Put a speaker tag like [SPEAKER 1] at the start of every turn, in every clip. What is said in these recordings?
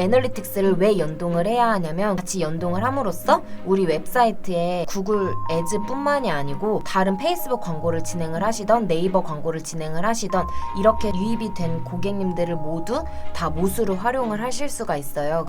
[SPEAKER 1] 애널리틱스를 왜 연동을 해야 하냐면 같이 연동을 함으로써 우리 웹사이트에 구글 애즈뿐만이 아니고 다른 페이스북 광고를 진행을 하시던 네이버 광고를 진행을 하시던 이렇게 유입이 된 고객님들을 모두 다 모수로 활용을 하실 수가 있어요.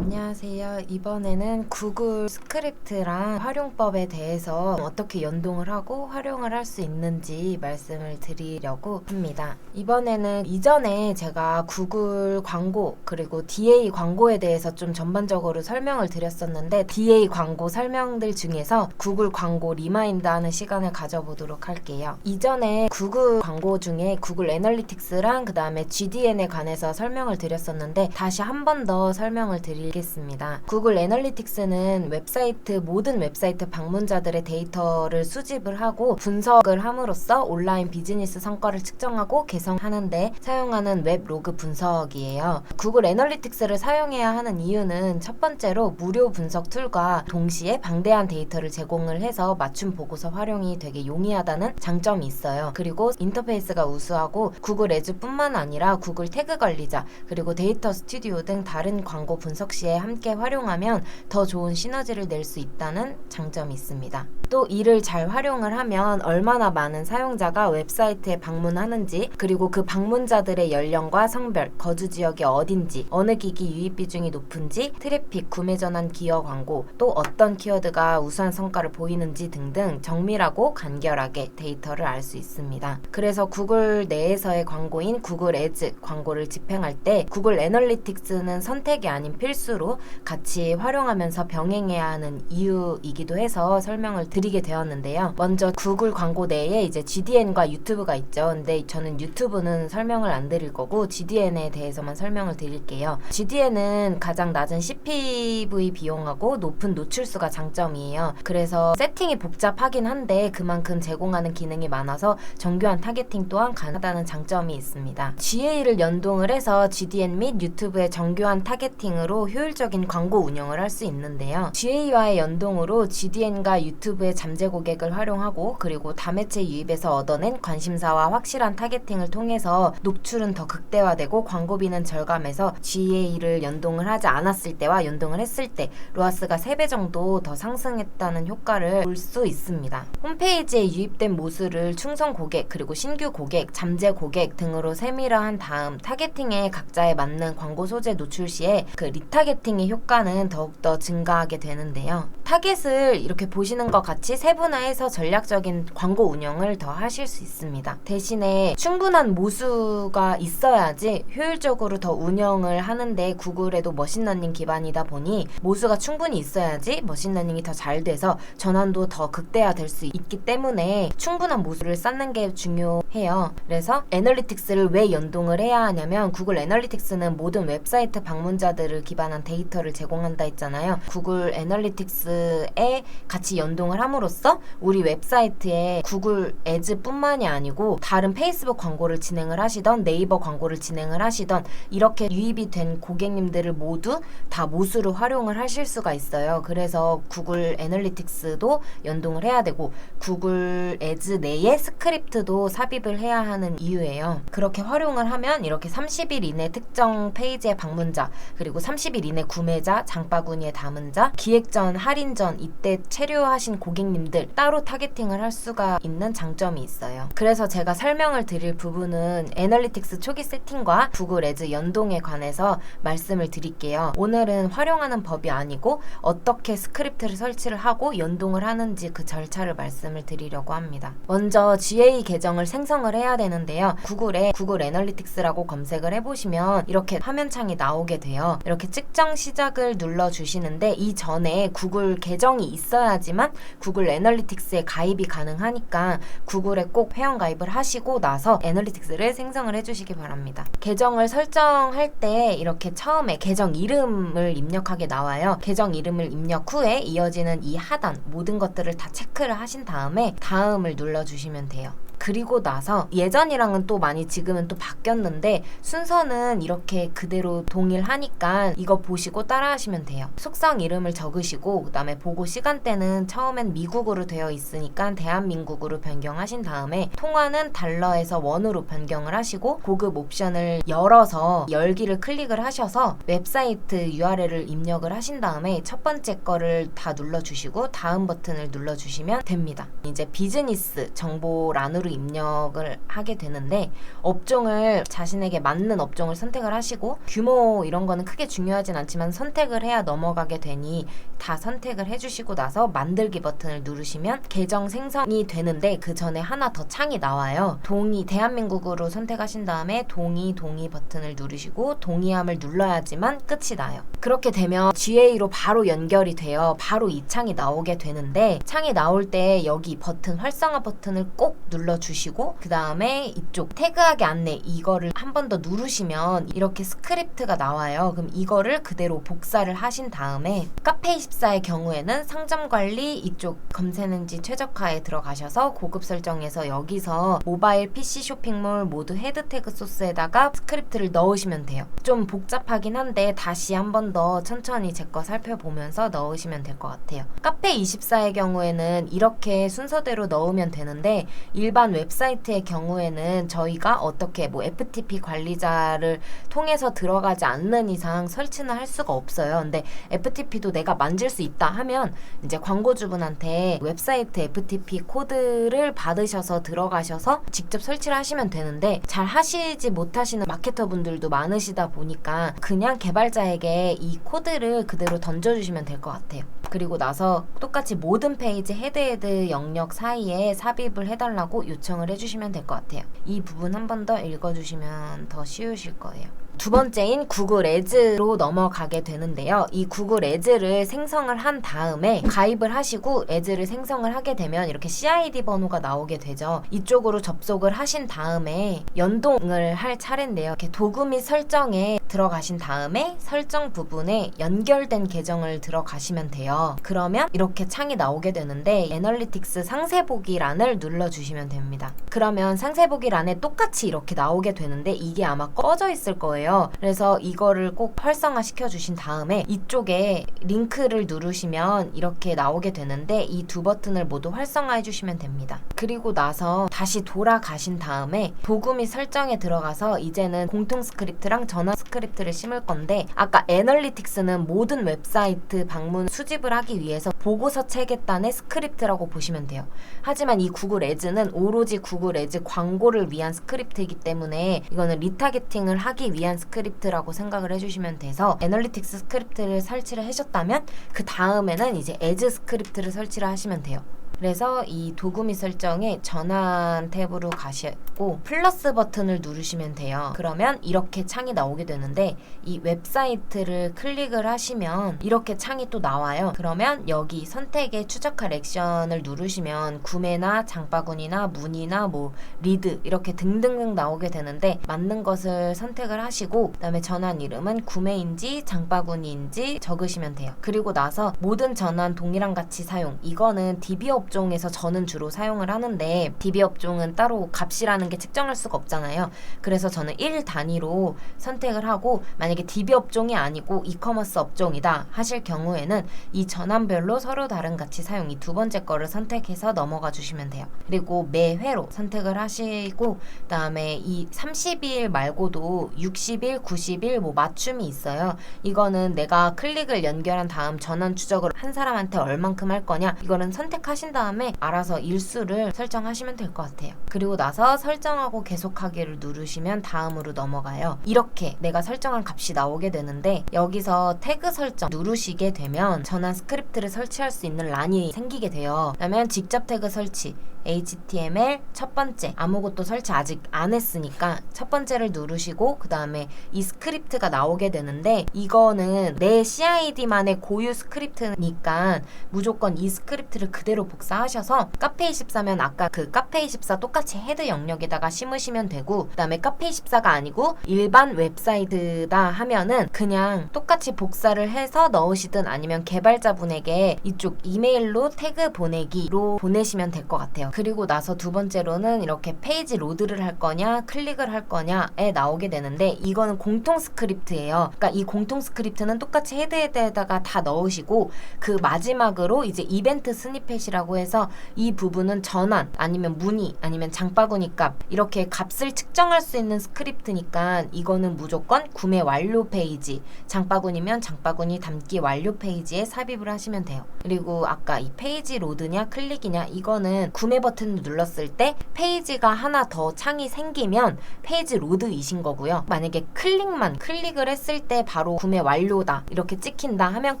[SPEAKER 1] 안녕하세요. 이번에는 구글 스크립트랑 활용법에 대해서 어떻게 연동을 하고 활용을 할 수 있는지 말씀을 드리려고 합니다. 이번에는 이전에 제가 구글 광고 그리고 DA 광고에 대해서 좀 전반적으로 설명을 드렸었는데 DA 광고 설명들 중에서 구글 광고 리마인드 하는 시간을 가져보도록 할게요. 이전에 구글 광고 중에 구글 애널리틱스랑 그 다음에 GDN에 관해서 설명을 드렸었는데 다시 한 번 더 설명을 드 리겠습니다. 구글 애널리틱스는 웹사이트 모든 웹사이트 방문자들의 데이터를 수집을 하고 분석을 함으로써 온라인 비즈니스 성과를 측정하고 개선하는데 사용하는 웹 로그 분석이에요. 구글 애널리틱스를 사용해야 하는 이유는 첫 번째로 무료 분석 툴과 동시에 방대한 데이터를 제공을 해서 맞춤 보고서 활용이 되게 용이하다는 장점이 있어요. 그리고 인터페이스가 우수하고 구글 애즈뿐만 아니라 구글 태그 관리자 그리고 데이터 스튜디오 등 다른 광고 분석 시에 함께 활용하면 더 좋은 시너지를 낼 수 있다는 장점이 있습니다. 또 이를 잘 활용을 하면 얼마나 많은 사용자가 웹사이트에 방문하는지 그리고 그 방문자들의 연령과 성별, 거주 지역이 어딘지, 어느 기기 유입 비중이 높은지, 트래픽, 구매 전환 기여 광고, 또 어떤 키워드가 우수한 성과를 보이는지 등등 정밀하고 간결하게 데이터를 알 수 있습니다. 그래서 구글 내에서의 광고인 구글 애즈 광고를 집행할 때 구글 애널리틱스는 선택이 아닌 필수로 같이 활용하면서 병행해야 하는 이유이기도 해서 설명을 드 리게 되었는데요. 먼저 구글 광고 내에 이제 GDN과 유튜브가 있죠. 근데 저는 유튜브는 설명을 안 드릴 거고 GDN에 대해서만 설명을 드릴게요. GDN은 가장 낮은 CPV 비용하고 높은 노출수가 장점이에요. 그래서 세팅이 복잡하긴 한데 그만큼 제공하는 기능이 많아서 정교한 타겟팅 또한 가능하다는 장점이 있습니다. GA를 연동을 해서 GDN 및 유튜브의 정교한 타겟팅으로 효율적인 광고 운영을 할 수 있는데요. GA와의 연동으로 GDN과 유튜브의 잠재 고객을 활용하고 그리고 다매체 유입에서 얻어낸 관심사와 확실한 타겟팅을 통해서 노출은 더 극대화되고 광고비는 절감해서 GA를 연동을 하지 않았을 때와 연동을 했을 때 로아스가 3배 정도 더 상승했다는 효과를 볼 수 있습니다. 홈페이지에 유입된 모수를 충성 고객 그리고 신규 고객, 잠재 고객 등으로 세밀화한 다음 타겟팅에 각자에 맞는 광고 소재 노출 시에 그 리타겟팅의 효과는 더욱더 증가하게 되는데요. 타겟을 이렇게 보시는 것 같이 세분화해서 전략적인 광고 운영을 더 하실 수 있습니다. 대신에 충분한 모수가 있어야지 효율적으로 더 운영을 하는데 구글에도 머신러닝 기반이다 보니 모수가 충분히 있어야지 머신러닝이 더 잘 돼서 전환도 더 극대화될 수 있기 때문에 충분한 모수를 쌓는 게 중요해요. 그래서 애널리틱스를 왜 연동을 해야 하냐면 구글 애널리틱스는 모든 웹사이트 방문자들을 기반한 데이터를 제공한다 했잖아요. 구글 애널리틱스에 같이 연동을 함으로써 우리 웹사이트에 구글 애즈뿐만이 아니고 다른 페이스북 광고를 진행을 하시던 네이버 광고를 진행을 하시던 이렇게 유입이 된 고객님들을 모두 다 모수로 활용을 하실 수가 있어요. 그래서 구글 애널리틱스도 연동을 해야 되고 구글 애즈 내에 스크립트도 삽입을 해야 하는 이유예요. 그렇게 활용을 하면 이렇게 30일 이내 특정 페이지의 방문자 그리고 30일 이내 구매자, 장바구니에 담은 자, 기획 전, 할인 전 이때 체류하신 고객 님들 따로 타겟팅을 할 수가 있는 장점이 있어요. 그래서 제가 설명을 드릴 부분은 애널리틱스 초기 세팅과 구글 애즈 연동에 관해서 말씀을 드릴게요. 오늘은 활용하는 법이 아니고 어떻게 스크립트를 설치를 하고 연동을 하는지 그 절차를 말씀을 드리려고 합니다. 먼저 GA 계정을 생성을 해야 되는데요. 구글에 구글 애널리틱스라고 검색을 해보시면 이렇게 화면창이 나오게 돼요. 이렇게 측정 시작을 눌러 주시는데 이 전에 구글 계정이 있어야지만 구글 애널리틱스에 가입이 가능하니까 구글에 꼭 회원 가입을 하시고 나서 애널리틱스를 생성을 해주시기 바랍니다. 계정을 설정할 때 이렇게 처음에 계정 이름을 입력하게 나와요. 계정 이름을 입력 후에 이어지는 이 하단 모든 것들을 다 체크를 하신 다음에 다음을 눌러주시면 돼요. 그리고 나서 예전이랑은 또 많이 지금은 또 바뀌었는데 순서는 이렇게 그대로 동일하니까 이거 보시고 따라하시면 돼요. 속성 이름을 적으시고 그다음에 보고 시간대는 처음엔 미국으로 되어 있으니까 대한민국으로 변경하신 다음에 통화는 달러에서 원으로 변경을 하시고 고급 옵션을 열어서 열기를 클릭을 하셔서 웹사이트 URL을 입력을 하신 다음에 첫 번째 거를 다 눌러주시고 다음 버튼을 눌러주시면 됩니다. 이제 비즈니스 정보란으로 입력을 하게 되는데 업종을 자신에게 맞는 업종을 선택을 하시고 규모 이런 거는 크게 중요하진 않지만 선택을 해야 넘어가게 되니 다 선택을 해주시고 나서 만들기 버튼을 누르시면 계정 생성이 되는데 그 전에 하나 더 창이 나와요. 동의 대한민국으로 선택하신 다음에 동의 동의 버튼을 누르시고 동의함을 눌러야지만 끝이 나요. 그렇게 되면 GA로 바로 연결이 되어 바로 이 창이 나오게 되는데 창이 나올 때 여기 버튼 활성화 버튼을 꼭 눌러주시고 그 다음에 이쪽 태그하기 안내 이거를 한 번 더 누르시면 이렇게 스크립트가 나와요. 그럼 이거를 그대로 복사를 하신 다음에 카페24의 경우에는 상점 관리 이쪽 검색는지 최적화에 들어가셔서 고급 설정에서 여기서 모바일 PC 쇼핑몰 모두 헤드 태그 소스에다가 스크립트를 넣으시면 돼요. 좀 복잡하긴 한데 다시 한 번 더 천천히 제 거 살펴보면서 넣으시면 될 것 같아요. 카페24의 경우에는 이렇게 순서대로 넣으면 되는데 일반 웹사이트의 경우에는 저희가 어떻게 뭐 FTP 관리자를 통해서 들어가지 않는 이상 설치는 할 수가 없어요. 근데 FTP도 내가 만질 수 있다 하면 이제 광고주분한테 웹사이트 FTP 코드를 받으셔서 들어가셔서 직접 설치를 하시면 되는데 잘 하시지 못하시는 마케터 분들도 많으시다 보니까 그냥 개발자에게 이 코드를 그대로 던져주시면 될 것 같아요. 그리고 나서 똑같이 모든 페이지 헤드헤드 영역 사이에 삽입을 해달라고 요청을 해주시면 될 것 같아요. 이 부분 한 번 더 읽어주시면 더 쉬우실 거예요. 두 번째인 구글 에즈로 넘어가게 되는데요. 이 구글 에즈를 생성을 한 다음에 가입을 하시고 에즈를 생성을 하게 되면 이렇게 CID 번호가 나오게 되죠. 이쪽으로 접속을 하신 다음에 연동을 할 차례인데요. 이렇게 도구 및 설정에 들어가신 다음에 설정 부분에 연결된 계정을 들어가시면 돼요. 그러면 이렇게 창이 나오게 되는데 애널리틱스 상세 보기란을 눌러주시면 됩니다. 그러면 상세 보기란에 똑같이 이렇게 나오게 되는데 이게 아마 꺼져 있을 거예요. 그래서 이거를 꼭 활성화 시켜 주신 다음에 이쪽에 링크를 누르시면 이렇게 나오게 되는데 이 두 버튼을 모두 활성화해 주시면 됩니다. 그리고 나서 다시 돌아가신 다음에 도구 및 설정에 들어가서 이제는 공통 스크립트랑 전화 스크립트를 심을 건데 아까 애널리틱스는 모든 웹사이트 방문 수집을 하기 위해서 보고서 체계단의 스크립트라고 보시면 돼요. 하지만 이 구글 에즈는 오로지 구글 에즈 광고를 위한 스크립트이기 때문에 이거는 리타게팅을 하기 위한 스크립트라고 생각을 해주시면 돼서 애널리틱스 스크립트를 설치를 하셨다면 그 다음에는 이제 에즈 스크립트를 설치를 하시면 돼요. 그래서 이 도구 및 설정에 전환 탭으로 가시고 플러스 버튼을 누르시면 돼요. 그러면 이렇게 창이 나오게 되는데 이 웹사이트를 클릭을 하시면 이렇게 창이 또 나와요. 그러면 여기 선택에 추적할 액션을 누르시면 구매나 장바구니나 문의나 뭐 리드 이렇게 등등등 나오게 되는데 맞는 것을 선택을 하시고 그다음에 전환 이름은 구매인지 장바구니인지 적으시면 돼요. 그리고 나서 모든 전환 동일한 가치 사용 이거는 DB 업종에서 저는 주로 사용을 하는데 DB 업종은 따로 값이라는 게 측정할 수가 없잖아요. 그래서 저는 1 단위로 선택을 하고 만약에 DB 업종이 아니고 이커머스 업종이다 하실 경우에는 이 전환별로 서로 다른 가치 사용 이 두 번째 거를 선택해서 넘어가 주시면 돼요. 그리고 매 회로 선택을 하시고 그다음에 이 30일 말고도 60일, 90일 뭐 맞춤이 있어요. 이거는 내가 클릭을 연결한 다음 전환 추적을 한 사람한테 얼만큼 할 거냐 이거는 선택하신 다음에 알아서 일수를 설정하시면 될 것 같아요. 그리고 나서 설정하고 계속하기를 누르시면 다음으로 넘어가요. 이렇게 내가 설정한 값이 나오게 되는데 여기서 태그 설정 누르시게 되면 전환 스크립트를 설치할 수 있는 란이 생기게 돼요. 그러면 직접 태그 설치 HTML 첫 번째 아무것도 설치 아직 안 했으니까 첫 번째를 누르시고 그 다음에 이 스크립트가 나오게 되는데 이거는 내 CID만의 고유 스크립트니까 무조건 이 스크립트를 그대로 복사하셔서 카페24면 아까 그 카페24 똑같이 헤드 영역에다가 심으시면 되고 그 다음에 카페24가 아니고 일반 웹사이트다 하면은 그냥 똑같이 복사를 해서 넣으시든 아니면 개발자분에게 이쪽 이메일로 태그 보내기로 보내시면 될 것 같아요. 그리고 나서 두 번째로는 이렇게 페이지 로드를 할 거냐, 클릭을 할 거냐에 나오게 되는데 이거는 공통 스크립트예요. 그러니까 이 공통 스크립트는 똑같이 헤드 헤드에다가 다 넣으시고 그 마지막으로 이제 이벤트 스니펫이라고 해서 이 부분은 전환 아니면 문의 아니면 장바구니 값 이렇게 값을 측정할 수 있는 스크립트니까 이거는 무조건 구매 완료 페이지 장바구니면 장바구니 담기 완료 페이지에 삽입을 하시면 돼요. 그리고 아까 이 페이지 로드냐 클릭이냐 이거는 구매 버튼을 눌렀을 때 페이지가 하나 더 창이 생기면 페이지 로드이신 거고요. 만약에 클릭만 클릭을 했을 때 바로 구매 완료다 이렇게 찍힌다 하면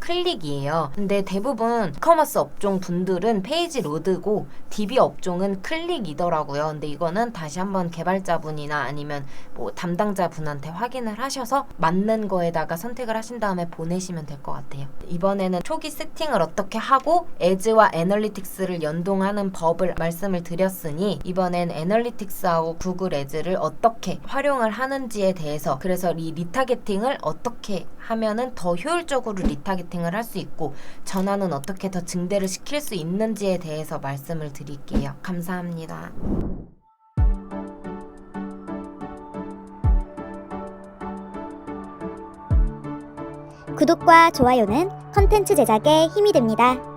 [SPEAKER 1] 클릭이에요. 근데 대부분 커머스 업종 분들은 페이지 로드고 DB 업종은 클릭이더라고요. 근데 이거는 다시 한번 개발자분이나 아니면 뭐 담당자분한테 확인을 하셔서 맞는 거에다가 선택을 하신 다음에 보내시면 될 것 같아요. 이번에는 초기 세팅을 어떻게 하고 에즈와 애널리틱스를 연동하는 법을 말 씀을 드렸으니 이번엔 애널리틱스하고 구글 에즈를 어떻게 활용을 하는지에 대해서 그래서 이 리타게팅을 어떻게 하면은 더 효율적으로 리타게팅을 할 수 있고 전환은 어떻게 더 증대를 시킬 수 있는지에 대해서 말씀을 드릴게요. 감사합니다.
[SPEAKER 2] 구독과 좋아요는 컨텐츠 제작에 힘이 됩니다.